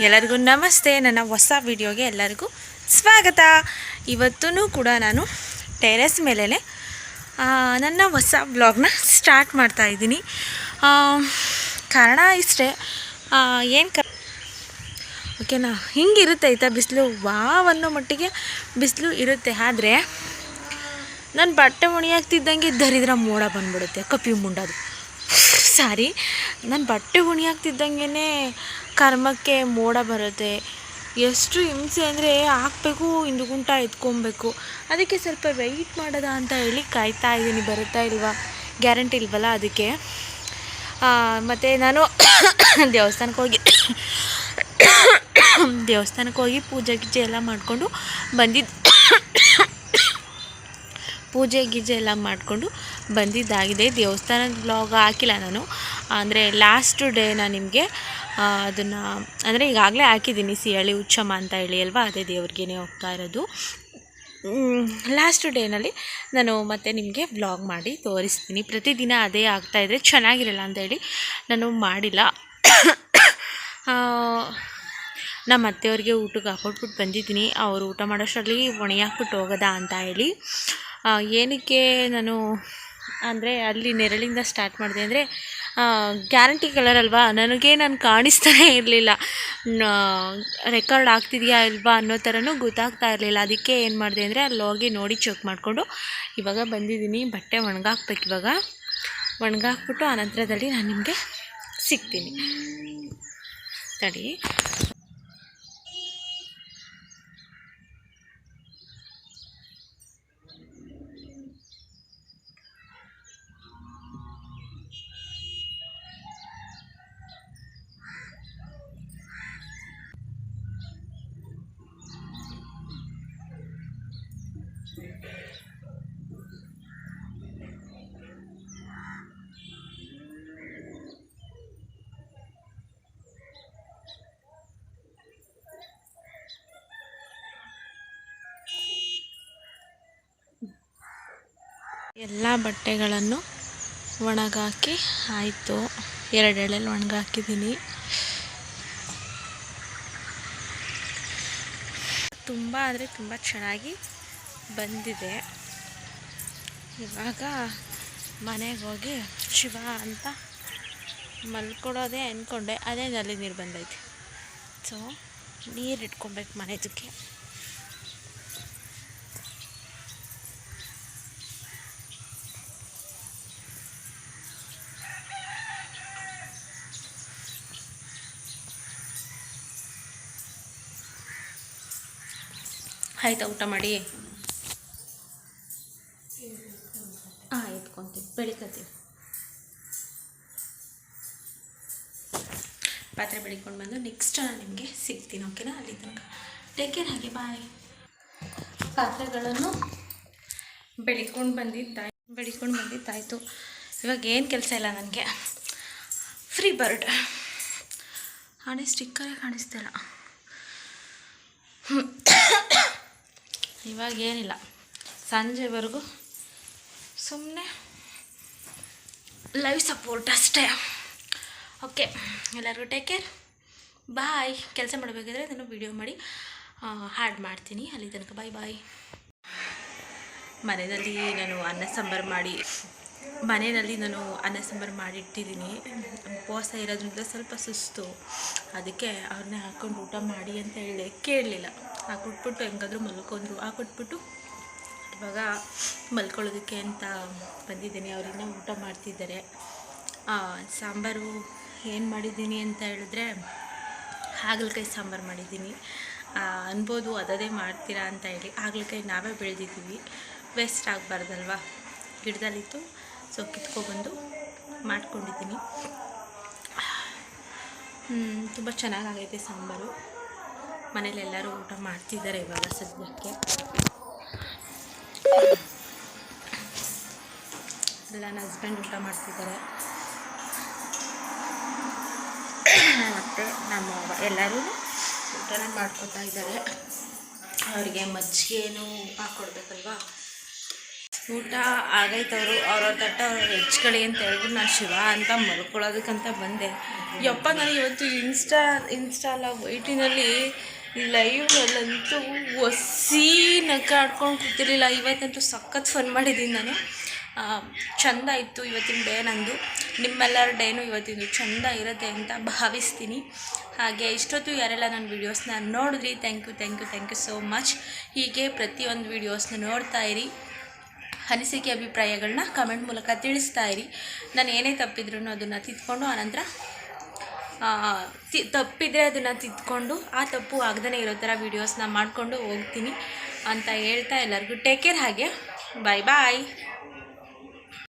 ಎಲ್ಲರಿಗೂ ನಮಸ್ತೆ. ನನ್ನ ಹೊಸ ವಿಡಿಯೋಗೆ ಎಲ್ಲರಿಗೂ ಸ್ವಾಗತ. ಇವತ್ತೂ ಕೂಡ ನಾನು ಟೆರೆಸ್ ಮೇಲೇ ನನ್ನ ಹೊಸ ಬ್ಲಾಗ್ನ ಸ್ಟಾರ್ಟ್ ಮಾಡ್ತಾ ಇದ್ದೀನಿ. ಕಾರಣ ಇಷ್ಟೇ ಏನು ಕ ಓಕೆನಾ? ಹಿಂಗಿರುತ್ತೆ ಆಯಿತಾ ಬಿಸಿಲು, ವಾವ್ ಅನ್ನೋ ಮಟ್ಟಿಗೆ ಬಿಸಿಲು ಇರುತ್ತೆ. ಆದರೆ, ನಾನು ಬಟ್ಟೆ ಒಣಿಯಾಗ್ತಿದ್ದಂಗೆ ದರಿದ್ರ ಮೋಡ ಬಂದ್ಬಿಡುತ್ತೆ, ಕಪ್ಪಿ ಮುಂಡದು. ಸಾರಿ, ನಾನು ಬಟ್ಟೆ ಒಣಗಾಗ್ತಿದ್ದಂಗೆ ಕರ್ಮಕ್ಕೆ ಮೋಡ ಬರುತ್ತೆ. ಎಷ್ಟು ಹಿಂಸೆ ಅಂದರೆ ಹಾಕ್ಬೇಕು, ಇಂದು ಗುಂಟ ಎತ್ಕೊಬೇಕು. ಅದಕ್ಕೆ ಸ್ವಲ್ಪ ವೆಯ್ಟ್ ಮಾಡೋದ ಅಂತ ಹೇಳಿ ಕಾಯ್ತಾ ಇದ್ದೀನಿ. ಬರುತ್ತಾ ಇಲ್ವಾ? ಗ್ಯಾರಂಟಿ ಇಲ್ವಲ್ಲ ಅದಕ್ಕೆ. ಮತ್ತು ನಾನು ದೇವಸ್ಥಾನಕ್ಕೆ ಹೋಗಿ ದೇವಸ್ಥಾನಕ್ಕೆ ಹೋಗಿ ಪೂಜೆ ಗೀಜೆ ಎಲ್ಲ ಮಾಡಿಕೊಂಡು ಬಂದಿದ್ದು. ಪೂಜೆ ಗೀಜೆ ಎಲ್ಲ ಮಾಡಿಕೊಂಡು ಬಂದಿದ್ದಾಗಿದೆ. ದೇವಸ್ಥಾನದ ಬ್ಲಾಗ್ ಹಾಕಿಲ್ಲ ನಾನು. ಅಂದರೆ ಲಾಸ್ಟ್ ಡೇ ನಾನು ನಿಮಗೆ ಅದನ್ನು, ಅಂದರೆ ಈಗಾಗಲೇ ಹಾಕಿದ್ದೀನಿ. ಸಿಹಳಿ, ಉಚ್ಚಮ್ಮ ಅಂತ ಹೇಳಿ ಅಲ್ವಾ? ಅದೇ ದೇವ್ರಿಗೇನೆ ಹೋಗ್ತಾ ಇರೋದು. ಲಾಸ್ಟ್ ಡೇನಲ್ಲಿ ನಾನು ಮತ್ತೆ ನಿಮಗೆ ವ್ಲಾಗ್ ಮಾಡಿ ತೋರಿಸ್ತೀನಿ. ಪ್ರತಿದಿನ ಅದೇ ಆಗ್ತಾಯಿದ್ರೆ ಚೆನ್ನಾಗಿರಲ್ಲ ಅಂತ ಹೇಳಿ ನಾನು ಮಾಡಿಲ್ಲ. ನಮ್ಮ ಅತ್ತೆಯವ್ರಿಗೆ ಊಟಕ್ಕೆ ಹಾಕೊಟ್ಬಿಟ್ಟು ಬಂದಿದ್ದೀನಿ. ಅವರು ಊಟ ಮಾಡೋಷ್ಟರಲ್ಲಿ ಒಣಗಾಕ್ಬಿಟ್ಟು ಹೋಗೋದಾ ಅಂತ ಹೇಳಿ. ಏನಕ್ಕೆ ನಾನು, ಅಂದರೆ ಅಲ್ಲಿ ನೆರಳಿಂದ ಸ್ಟಾರ್ಟ್ ಮಾಡಿದೆ ಅಂದರೆ ಗ್ಯಾರಂಟಿ ಕಲರ್ ಅಲ್ವಾ? ನನಗೆ ನಾನು ಕಾಣಿಸ್ತಾನೇ ಇರಲಿಲ್ಲ. ರೆಕಾರ್ಡ್ ಆಗ್ತಿದೆಯಾ ಇಲ್ವಾ ಅನ್ನೋ ಥರನೂ ಗೊತ್ತಾಗ್ತಾ ಇರಲಿಲ್ಲ. ಅದಕ್ಕೆ ಏನು ಮಾಡಿದೆ ಅಂದರೆ, ಅಲ್ಲಿ ಹೋಗಿ ನೋಡಿ ಚೆಕ್ ಮಾಡಿಕೊಂಡು, ಇವಾಗ ಬಂದಿದ್ದೀನಿ, ಬಟ್ಟೆ ಒಣಗಾಕ್ಬೇಕು ಇವಾಗ. ಒಣಗಾಕ್ಬಿಟ್ಟು ಆನಂತರದಲ್ಲಿ ನಾನು ನಿಮಗೆ ಸಿಗ್ತೀನಿ. ತಡಿ. ಎಲ್ಲ ಬಟ್ಟೆಗಳನ್ನು ಒಣಗಾಕಿ, ಆಯಿತು ಎರಡು ಎಳೆಯಲ್ಲಿ ಒಣಗಾಕಿದ್ದೀನಿ. ತುಂಬ ಅಂದರೆ ತುಂಬ ಚೆನ್ನಾಗಿ ಬಂದಿದೆ. ಇವಾಗ ಮನೆಗೆ ಹೋಗಿ ಶಿವ ಅಂತ ಮಲ್ಕೊಡೋದೇ ಅಂದ್ಕೊಂಡೆ ಅದೇ ನಲ್ಲಿ ನೀರು ಬಂದೈತೆ. ಸೊ ನೀರು ಇಟ್ಕೊಬೇಕು ಮನೆದಕ್ಕೆ ಆಯ್ತಾ, ಊಟ ಮಾಡಿ? ಹಾಂ ಎತ್ಕೊತೀವಿ ಬೆಳಿಕತ್ತೀವಿ ಪಾತ್ರೆ ಬೆಳಿಕೊಂಡು ಬಂದು ನೆಕ್ಸ್ಟ್ ನಿಮಗೆ ಸಿಗ್ತೀನಿ ಓಕೆನಾ ಅಲ್ಲಿ ತನಕ. ಟೇಕ್ ಕೇರ್ ಹಾಗೆ ಬಾಯ್ ಪಾತ್ರೆಗಳನ್ನು ಬೆಳಿಕೊಂಡು ಬಂದಿದ್ದ ಬೆಳಿಕೊಂಡು ಬಂದಿದ್ದಾಯಿತು. ಇವಾಗ ಏನು ಕೆಲಸ ಇಲ್ಲ ನನಗೆ. ಫ್ರೀ ಬರ್ಡ್ ಹಣೆ ಸ್ಟಿಕ್ಕರೇ ಕಾಣಿಸ್ತಿಲ್ಲ ಇವಾಗ ಏನಿಲ್ಲ ಸಂಜೆವರೆಗೂ ಸುಮ್ಮನೆ ಲೈವ್ ಸಪೋರ್ಟ್ ಅಷ್ಟೇ. ಓಕೆ ಎಲ್ಲರಿಗೂ ಟೇಕ್ ಕೇರ್ ಬಾಯ್ ಕೆಲಸ ಮಾಡಬೇಕಾದ್ರೆ ನಾನು ವೀಡಿಯೋ ಮಾಡಿ ಹಾಡ್ ಮಾಡ್ತೀನಿ. ಅಲ್ಲಿ ತನಕ ಬಾಯ್ ಬಾಯ್ ಮನೆಯಲ್ಲಿ ನಾನು ಅನ್ನ ಸಾಂಬಾರು ಮಾಡಿ, ಮನೆಯಲ್ಲಿ ನಾನು ಅನ್ನ ಸಾಂಬಾರು ಮಾಡಿಟ್ಟಿದ್ದೀನಿ. ಉಪವಾಸ ಇರೋದ್ರಿಂದ ಸ್ವಲ್ಪ ಸುಸ್ತು. ಅದಕ್ಕೆ ಅವ್ರನ್ನೇ ಹಾಕ್ಕೊಂಡು ಊಟ ಮಾಡಿ ಅಂತ ಹೇಳಿ ಕೇಳಲಿಲ್ಲ. ಹಾಕೊಟ್ಬಿಟ್ಟು ಹೆಂಗಾದರೂ ಮಲ್ಕೊಂಡ್ರು. ಆ ಕೊಟ್ಬಿಟ್ಟು ಇವಾಗ ಮಲ್ಕೊಳ್ಳೋದಕ್ಕೆ ಅಂತ ಬಂದಿದ್ದೀನಿ. ಅವರಿಂದ ಊಟ ಮಾಡ್ತಿದ್ದಾರೆ. ಆ, ಸಾಂಬಾರು ಏನು ಮಾಡಿದ್ದೀನಿ ಅಂತ ಹೇಳಿದ್ರೆ ಹಾಗಲಕಾಯಿ ಸಾಂಬಾರು ಮಾಡಿದ್ದೀನಿ. ಆ, ಅನ್ಬೋದು ಅದದೇ ಮಾಡ್ತೀರಾ ಅಂತ ಹೇಳಿ. ಹಾಗಲಕಾಯಿ ನಾವೇ ಬೆಳೆದಿದ್ದೀವಿ. ವೇಸ್ಟ್ ಆಗಬಾರ್ದಲ್ವ? ಗಿಡದಲ್ಲಿತ್ತು. ಸೊ ಕಿತ್ಕೊಬಂದು ಮಾಡ್ಕೊಂಡಿದ್ದೀನಿ. ತುಂಬ ಚೆನ್ನಾಗಾಗೈತೆ ಸಾಂಬಾರು. ಮನೇಲಿ ಎಲ್ಲರೂ ಊಟ ಮಾಡ್ತಿದ್ದಾರೆ ಇವಾಗ ಸದ್ಯಕ್ಕೆ. ಎಲ್ಲ ನನ್ನ ಹಸ್ಬೆಂಡ್ ಊಟ ಮಾಡ್ತಿದ್ದಾರೆ. ಮತ್ತು ನಮ್ಮ ಎಲ್ಲರೂ ಊಟನ ಮಾಡ್ಕೊತಾ ಇದ್ದಾರೆ. ಅವರಿಗೆ ಮಜ್ಜಿಗೆನೂ ಹಾಕ್ಕೊಡ್ಬೇಕಲ್ವಾ ಊಟ ಆಗೈತವರು, ಅವ್ರವ್ರ ತಟ್ಟ ಅವ್ರವ್ರ ಹೆಚ್ಕಳಿ ಅಂತ ಹೇಳ್ಬಿಟ್ಟು ನಾನು ಶಿವ ಅಂತ ಮಲ್ಕೊಳ್ಳೋದಕ್ಕಂತ ಬಂದೆ. ಯಪ್ಪ ನಾನು ಇವತ್ತು ಇನ್ಸ್ಟಾ ಇನ್ಸ್ಟಾಲ ವೈಟಿನಲ್ಲಿ ಲೈವ್ನಲ್ಲಂತೂ ಒಸಿ ನಕ್ಕ ಆಡ್ಕೊಂಡು ಕೂತಿರ್ಲಿಲ್ಲ. ಇವತ್ತಂತೂ ಸಖತ್ ಫನ್ ಮಾಡಿದ್ದೀನಿ ನಾನು. ಚಂದ ಇತ್ತು ಇವತ್ತಿನ ಡೇ ನಂದು. ನಿಮ್ಮೆಲ್ಲರ ಡೇನು ಇವತ್ತಿಂದು ಚಂದ ಇರುತ್ತೆ ಅಂತ ಭಾವಿಸ್ತೀನಿ. ಹಾಗೆ ಇಷ್ಟೊತ್ತು ಯಾರೆಲ್ಲ ನನ್ನ ವೀಡಿಯೋಸ್ನ ನೋಡಿದ್ರಿ thank you thank you thank you so much ಹೀಗೆ ಪ್ರತಿಯೊಂದು ವೀಡಿಯೋಸ್ನ ನೋಡ್ತಾ ಇರಿ. ಅನಿಸಿಕೆ ಅಭಿಪ್ರಾಯಗಳನ್ನ ಕಮೆಂಟ್ ಮೂಲಕ ತಿಳಿಸ್ತಾ ಇರಿ. ನಾನು ಏನೇ ತಪ್ಪಿದ್ರು ಅದನ್ನು ತಿದ್ಕೊಂಡು ಆನಂತರ ತಿ, ತಪ್ಪಿದರೆ ಅದನ್ನು ತಿದ್ಕೊಂಡು ಆ ತಪ್ಪು ಆಗದೇ ಇರೋ ಥರ ವೀಡಿಯೋಸ್ನ ಮಾಡಿಕೊಂಡು ಹೋಗ್ತೀನಿ ಅಂತ ಹೇಳ್ತಾ ಎಲ್ಲರಿಗೂ ಟೇಕ್ ಕೇರ್ ಹಾಗೆ. ಬಾಯ್ ಬಾಯ್